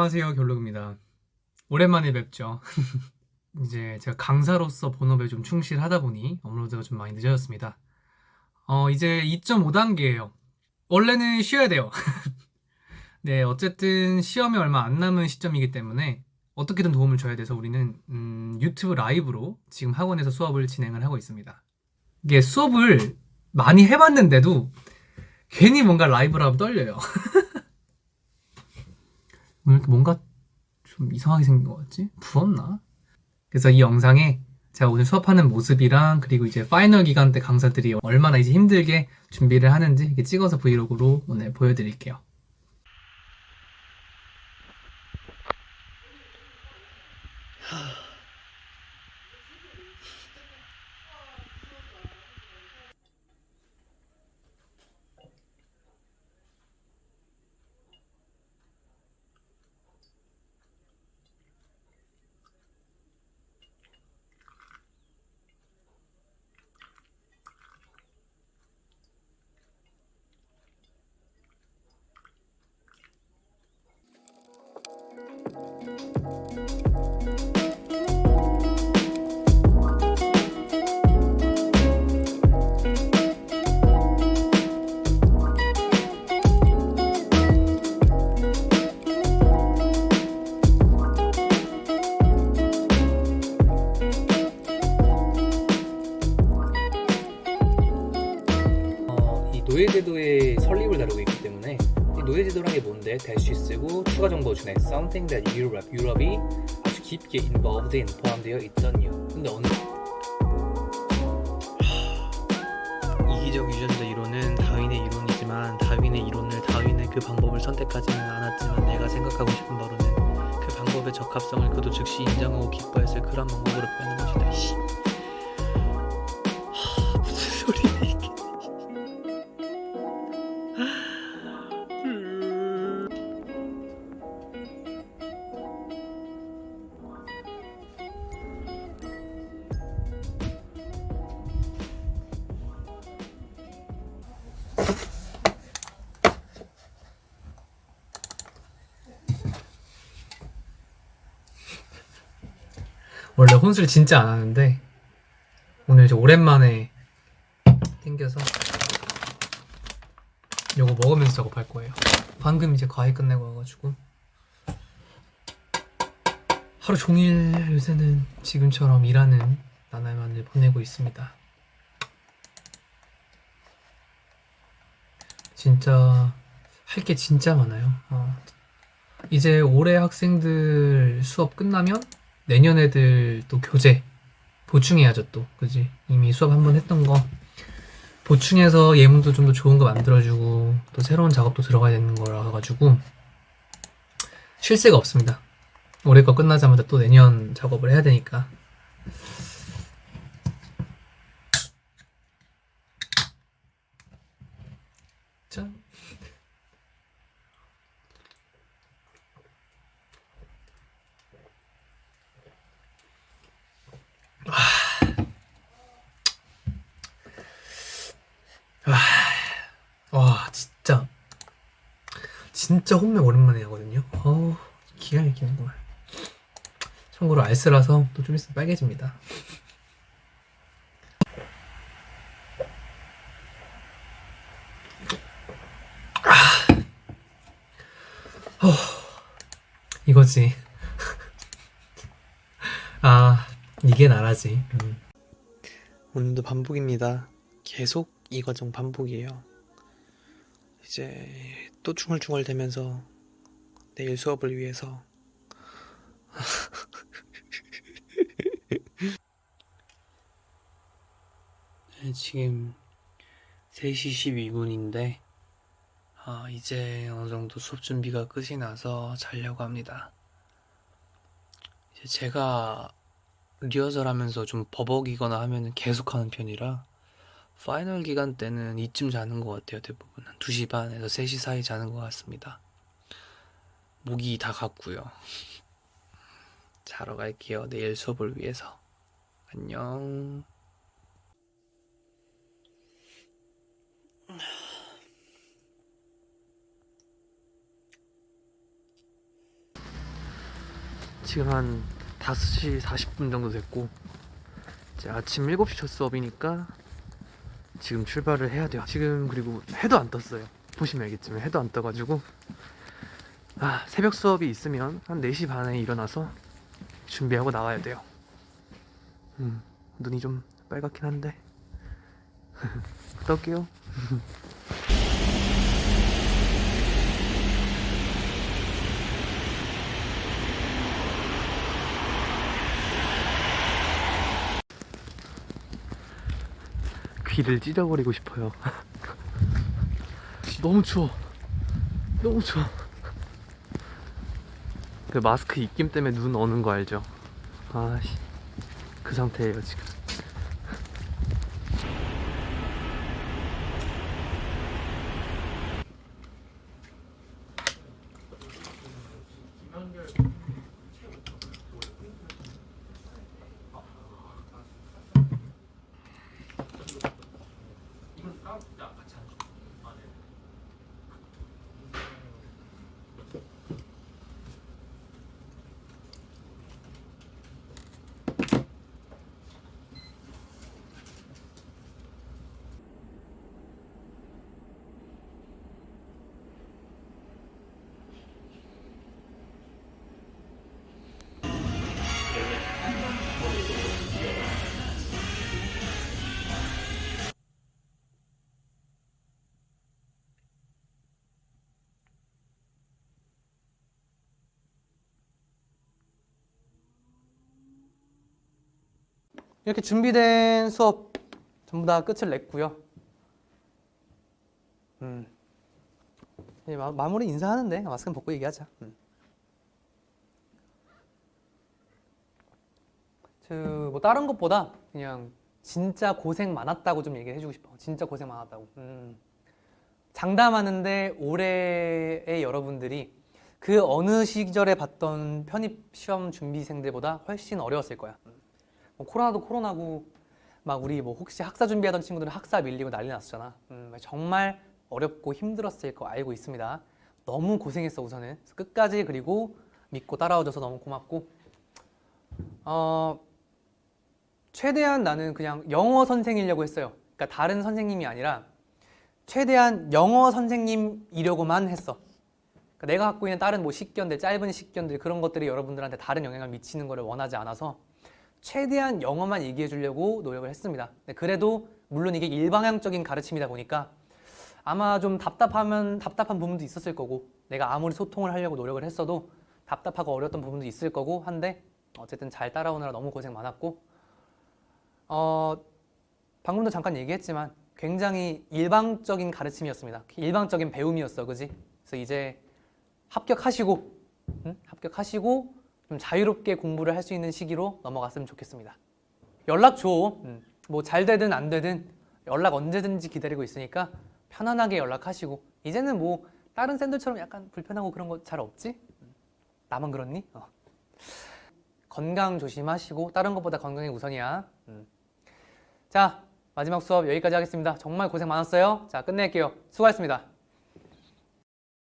안녕하세요. 결록입니다. 오랜만에 뵙죠. 이제 제가 강사로서 본업에 좀 충실하다 보니 업로드가 좀 많이 늦어졌습니다. 어, 이제 2.5단계예요. 원래는 쉬어야 돼요. 네, 어쨌든 시험이 얼마 안 남은 시점이기 때문에 어떻게든 도움을 줘야 돼서 우리는 음, 유튜브 라이브로 지금 학원에서 수업을 진행을 하고 있습니다. 이게 수업을 많이 해봤는데도 괜히 뭔가 라이브라고 떨려요. 왜 이렇게 뭔가 좀 이상하게 생긴 것 같지? 부었나? 그래서 이 영상에 제가 오늘 수업하는 모습이랑 그리고 이제 파이널 기간 때 강사들이 얼마나 이제 힘들게 준비를 하는지 이렇게 찍어서 브이로그로 오늘 보여드릴게요. 다루고 있기 때문에 이 노예제도란 게 뭔데? 대쉬 쓰고 추가 정보 주네 something that Europe, 유럽이 아주 깊게 involved in 포함되어 있던 이유 근데 어느 이기적 유전자 이론은 다윈의 이론이지만 다윈의 이론을 다윈은 그 방법을 선택하지는 않았지만 내가 생각하고 싶은 바로는 그 방법의 적합성을 그도 즉시 인정하고 기뻐했을 그런 방법으로 표현한 것이다. 씨. 원래 혼술 진짜 안 하는데 오늘 이제 오랜만에 땡겨서 요거 먹으면서 작업할 거예요. 방금 이제 과외 끝내고 와가지고 하루 종일 요새는 지금처럼 일하는 나날만을 보내고 있습니다. 진짜 할 게 진짜 많아요. 어. 이제 올해 학생들 수업 끝나면 내년 애들 또 교재 보충해야죠 또. 그지? 이미 수업 한 번 했던 거. 보충해서 예문도 좀 더 좋은 거 만들어주고 또 새로운 작업도 들어가야 되는 거라 가지고 쉴 새가 없습니다. 올해 거 끝나자마자 또 내년 작업을 해야 되니까. 짠 와 진짜 진짜 홈맥 오랜만에 하거든요 어우 기가 막히는구만 참고로 알쓰라서 또 좀 있으면 빨개집니다 아. 어, 이거지 아 이게 나라지 음. 오늘도 반복입니다. 계속 이 과정 반복이에요. 이제 또 중얼중얼 대면서 내일 수업을 위해서 네, 지금 3시 12분인데 아, 이제 어느 정도 수업 준비가 끝이 나서 자려고 합니다. 제가 리허설 하면서 좀 버벅이거나 하면은 계속 하는 편이라 파이널 기간 때는 이쯤 자는 것 같아요. 대부분 한 2시 반에서 3시 사이 자는 것 같습니다. 목이 다 갔고요. 자러 갈게요. 내일 수업을 위해서. 안녕. 지금 한 5시 40분 정도 됐고 이제 아침 7시 첫 수업이니까 지금 출발을 해야 돼요. 지금 그리고 해도 안 떴어요. 보시면 알겠지만 해도 안 떠가지고 아 새벽 수업이 있으면 한 4시 반에 일어나서 준비하고 나가야 돼요. 음 눈이 좀 빨갛긴 한데 갔다 올게요. 귀를 찢어버리고 싶어요. 너무 추워. 너무 추워. 그 마스크 입김 때문에 눈 오는 거 알죠? 아씨, 그 상태예요 지금. 이렇게 준비된 수업 전부 다 끝을 냈고요. 음. 마, 마무리 인사하는데 마스크 벗고 얘기하자. 음. 그뭐 다른 것보다 그냥 진짜 고생 많았다고 좀 얘기해 주고 싶어. 진짜 고생 많았다고. 음. 장담하는데 올해의 여러분들이 그 어느 시절에 봤던 편입 시험 준비생들보다 훨씬 어려웠을 거야. 뭐 코로나도 코로나고 막 우리 뭐 혹시 학사 준비하던 친구들은 학사 밀리고 난리 났었잖아. 음, 정말 어렵고 힘들었을 거 알고 있습니다. 너무 고생했어 우선은 끝까지 그리고 믿고 따라와줘서 너무 고맙고 어 최대한 나는 그냥 영어 선생이려고 했어요. 그러니까 다른 선생님이 아니라 최대한 영어 선생님이려고만 했어. 그러니까 내가 갖고 있는 다른 뭐 식견들, 짧은 식견들 그런 것들이 여러분들한테 다른 영향을 미치는 것을 원하지 않아서 최대한 영어만 얘기해 주려고 노력을 했습니다. 근데 그래도 물론 이게 일방향적인 가르침이다 보니까 아마 좀 답답하면 답답한 부분도 있었을 거고 내가 아무리 소통을 하려고 노력을 했어도 답답하고 어려웠던 부분도 있을 거고 한데 어쨌든 잘 따라오느라 너무 고생 많았고 어 방금도 잠깐 얘기했지만 굉장히 일방적인 가르침이었습니다. 일방적인 배움이었어, 그지? 그래서 이제 합격하시고 응? 합격하시고 좀 자유롭게 공부를 할 수 있는 시기로 넘어갔으면 좋겠습니다. 연락 줘. 뭐잘 되든 안 되든 연락 언제든지 기다리고 있으니까 편안하게 연락하시고 이제는 뭐 다른 샌들처럼 약간 불편하고 그런 거 잘 없지? 나만 그렇니? 어. 건강 조심하시고 다른 것보다 건강이 우선이야. 음. 자 마지막 수업 여기까지 하겠습니다. 정말 고생 많았어요. 자 끝낼게요. 수고하셨습니다.